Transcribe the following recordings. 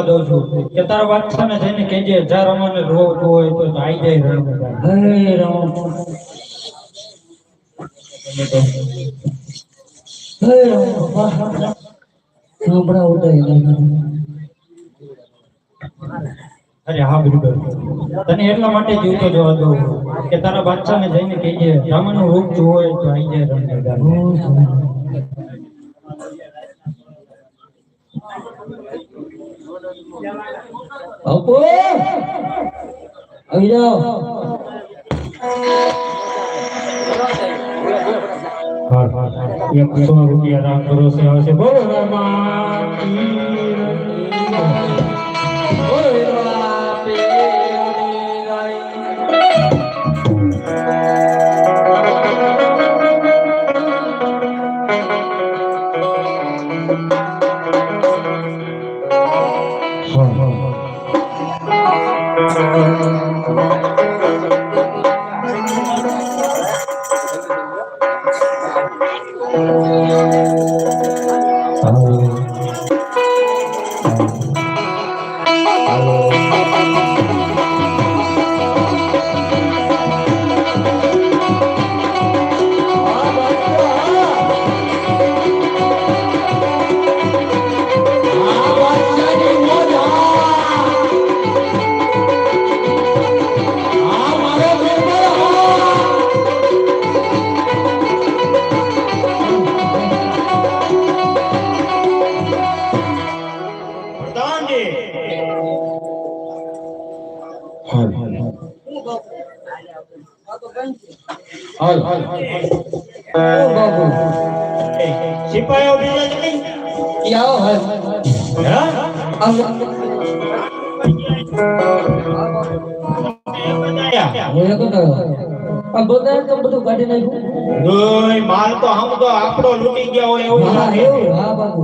જીવતો દઉં છું. કે તારા બાદશાહને જઈને કહેજે જા અમાને રોવતું હોય તો આવી જાય હે રમણ અરે હા બિલકુલ. તને એટલા માટે જીવતો જવા દઉં કે તારા બાદશાહને જઈને કહેજે રૂપ જોવું હોય તો આવી જાય રણ અપો આવી જાઓ હા હા હા એક સો રૂપિયા હાલ માલ તો હમ તો આપણો લૂટી ગયા હોય એવું હા એવું હા બાપુ.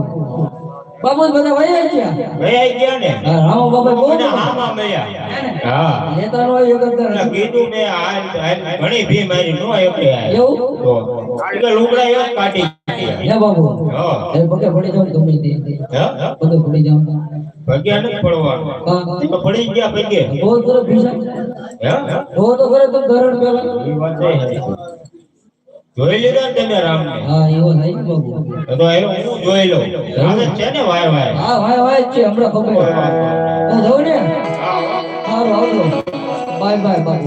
બાપુ બધા વયા ગયા. ગયા ગયા ને? રામો બાબા બહુ હામાં મળ્યા હા. નેતા નો યોગદાન એટલે કીધું મેં આ ઘણી ભી મારી નો એકલી આ એવું? તો આગળ લુગડા એક કાઢી ગયા. હે બાપુ હા. એ પગે પડી જાવ ગમે તે હા? પગે પડી જાવ. ભગ્યા નથી પડવાનું તો પડી ગયા પગે. બહુ કરો ભીષણ હા? બહુ તો કરે તો ધરણ પેલા એ વાત છે. જોઈ લીધો ને તમે રામને? હા એવો થાય ને તો એનો હું જોઈ લઉં. રામે છે ને વાય વાય? હા છે હમણાં ખબર. હું જાઉં ને. હા આવજો બાય બાય બાપુ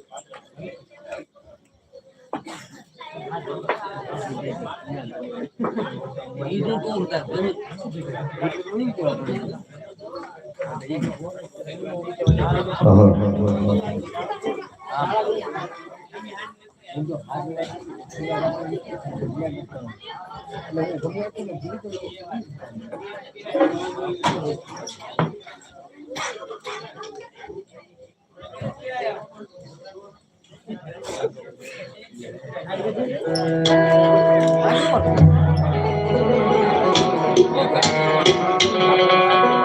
இது கூட Thank you. નહીં હે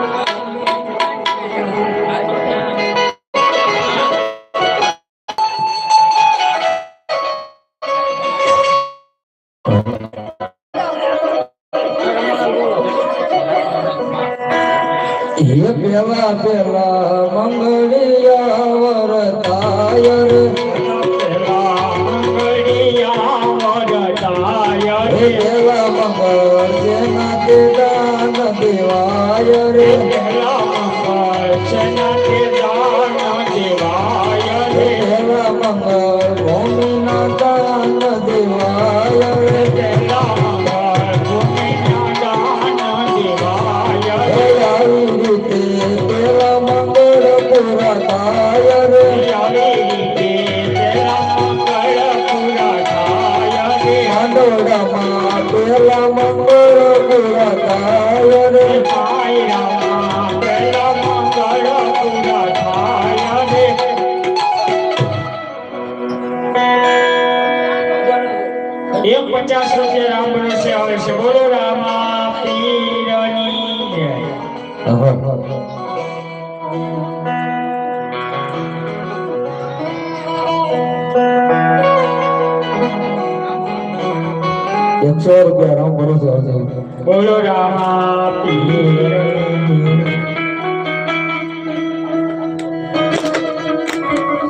દેવાય રે એકસો રૂપિયા રામ ભરોસે આવશે બોલો રામા પીરની જય.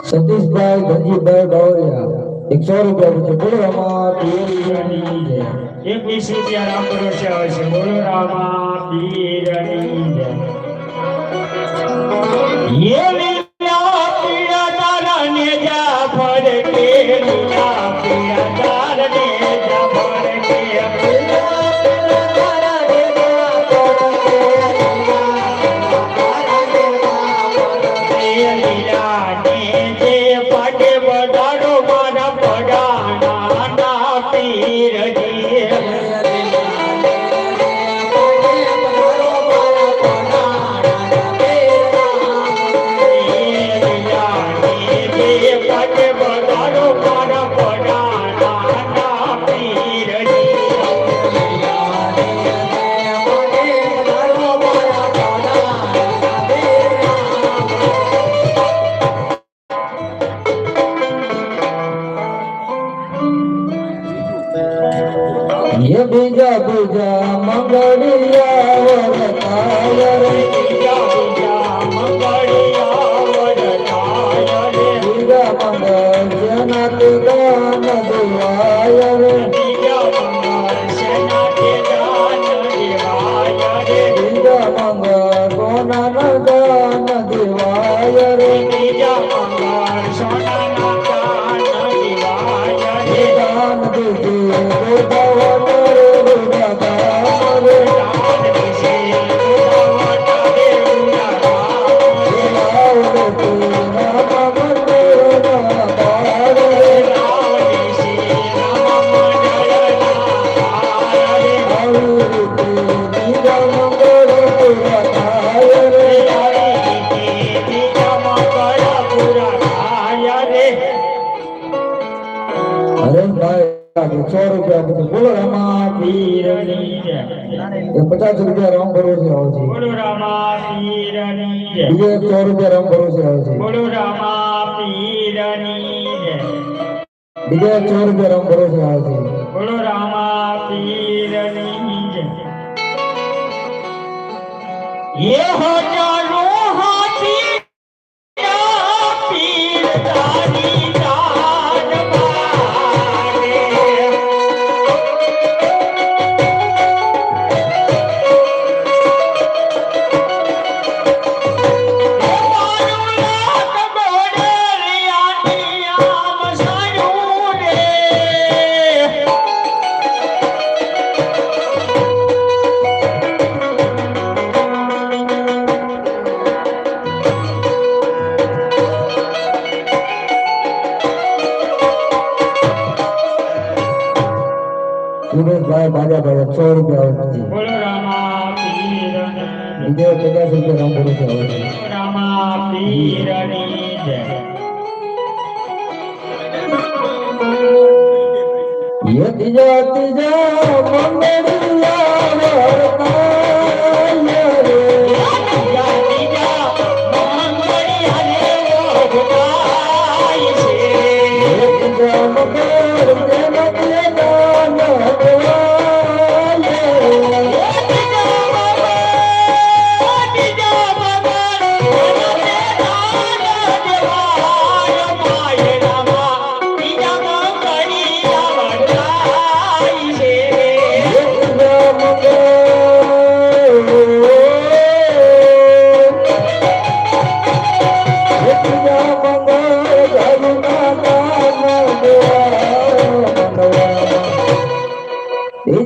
સતીશભાઈ ગંજીભાઈ બાવરિયા એકસો રૂપિયા પૂછે બોલો રામા પીરની જય. એક વીસ રૂપિયા રામ ભરોસે આવે છે બોલો રામા પીરની જય. બીજા પચાસ રૂપિયા રમ ભરોસે આવે છે. બોલો રામા પીરની જય. બીજો સો રૂપિયા રામ ભરોસે આવે છે. બોલો રામા પીરની જય. બીજો સો રૂપિયા રામ ભરોસે આવે છે. બોલો રામા વીરની જય યત જાત જા મંડળિયા વર્તા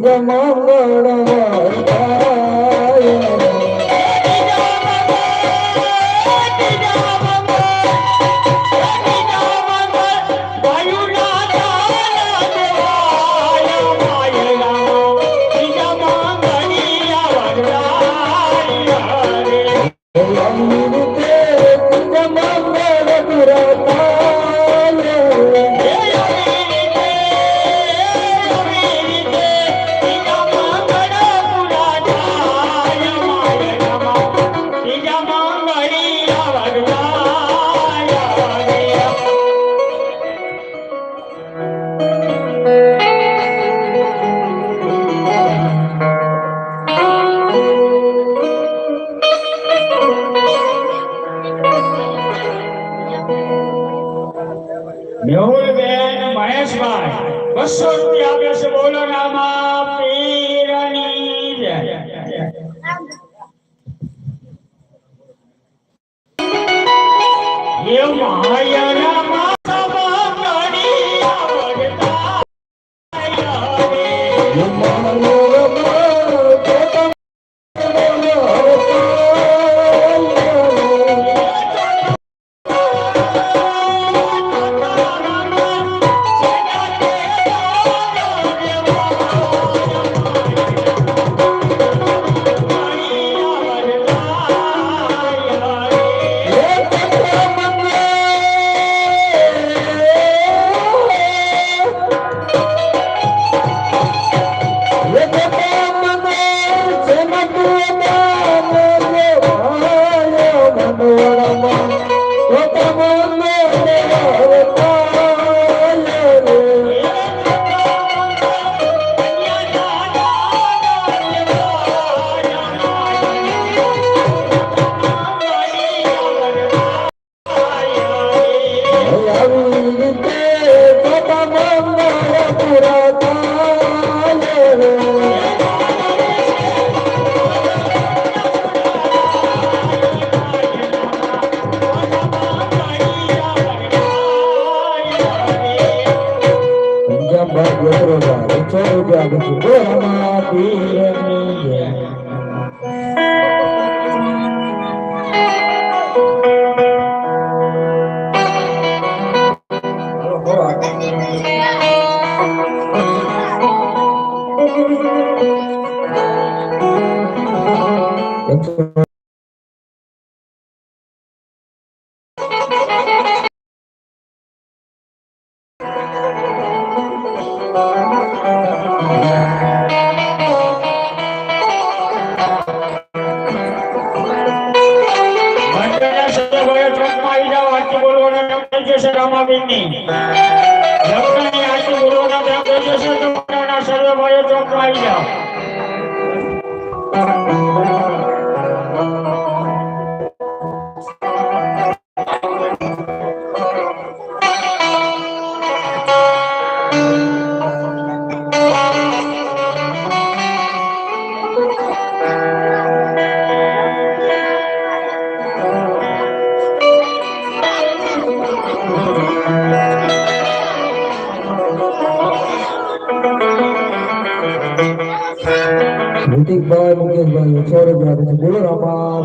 ಗಮನ મેહુલબેન મહેશભાઈ બસો રૂપિયા આપે છે બોલો નામાં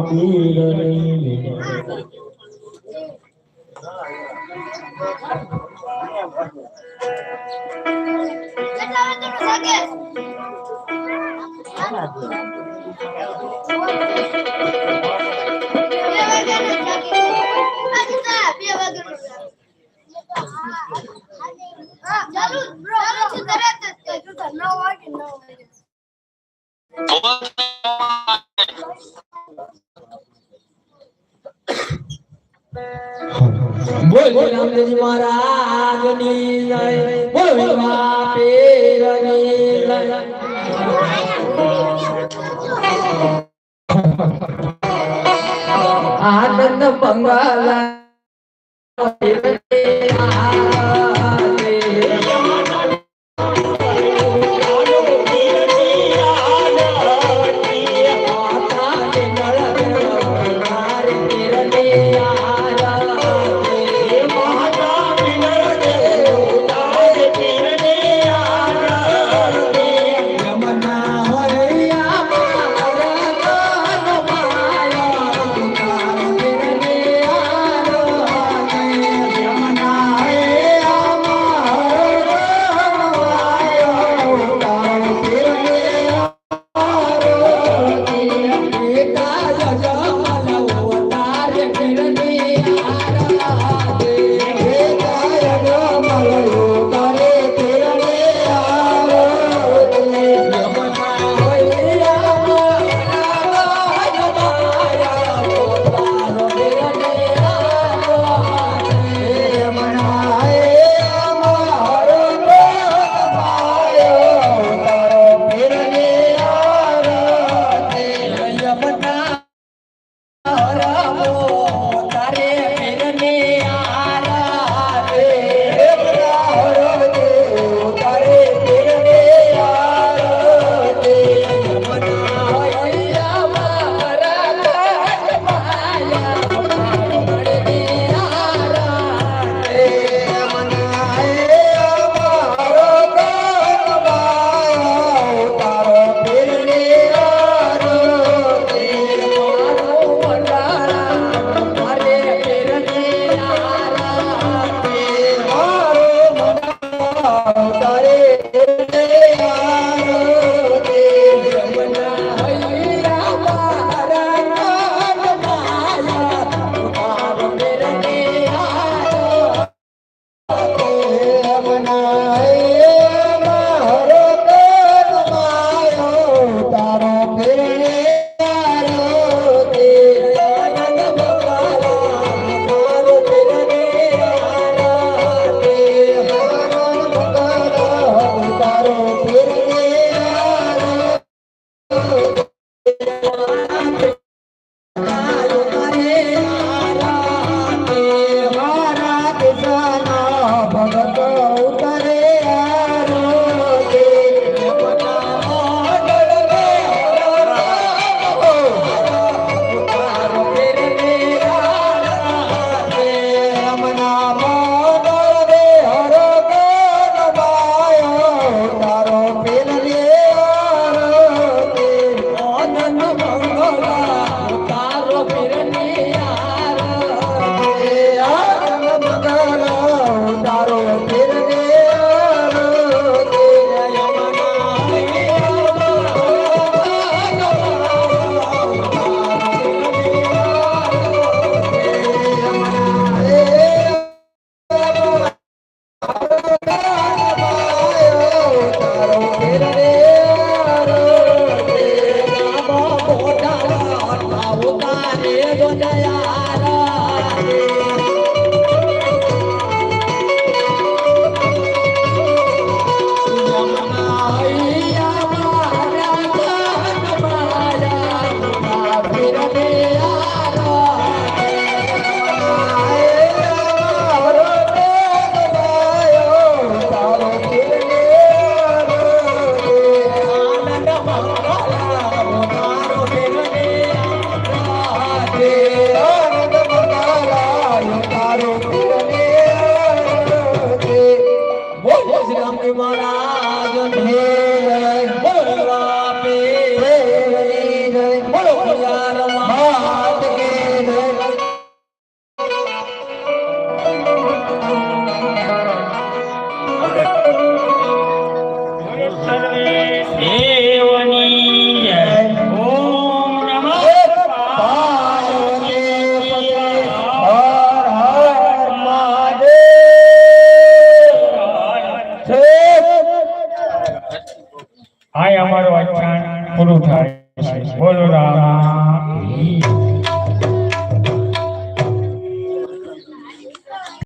قيل للمؤمن Both બોલ રામજી મહારાજની જય બોલ બાપેરની જય. આનંદ બંગાલા